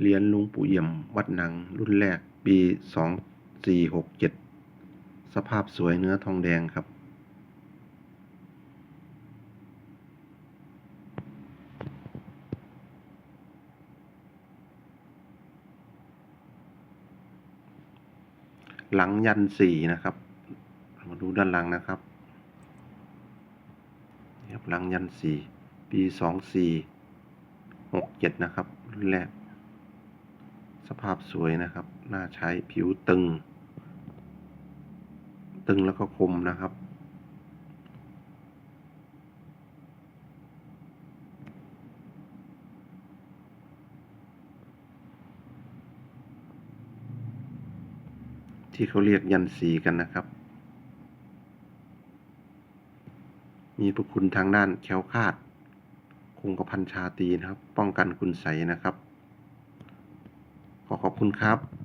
เหรียญลวงปู่เอี่ยมวัดหนังรุ่นแรกปีสองสี่หกเจ็ดสภาพสวยเนื้อทองแดงครับ หลังยันสี่นะครับ มาดูด้านหลังนะครับนี่ครับหลังยันสี่ปีสองสี่หกเจ็ดนะครับรุ่นแรก สภาพสวยนะครับ น่าใช้ผิวตึง ตึงแล้วก็คมนะครับ ที่เขาเรียกยันสีกันนะครับ มีพระคุณทางด้านแคล้วคาด คงกระพันชาตีนะครับ ป้องกันคุณใสยนะครับ คุณครับ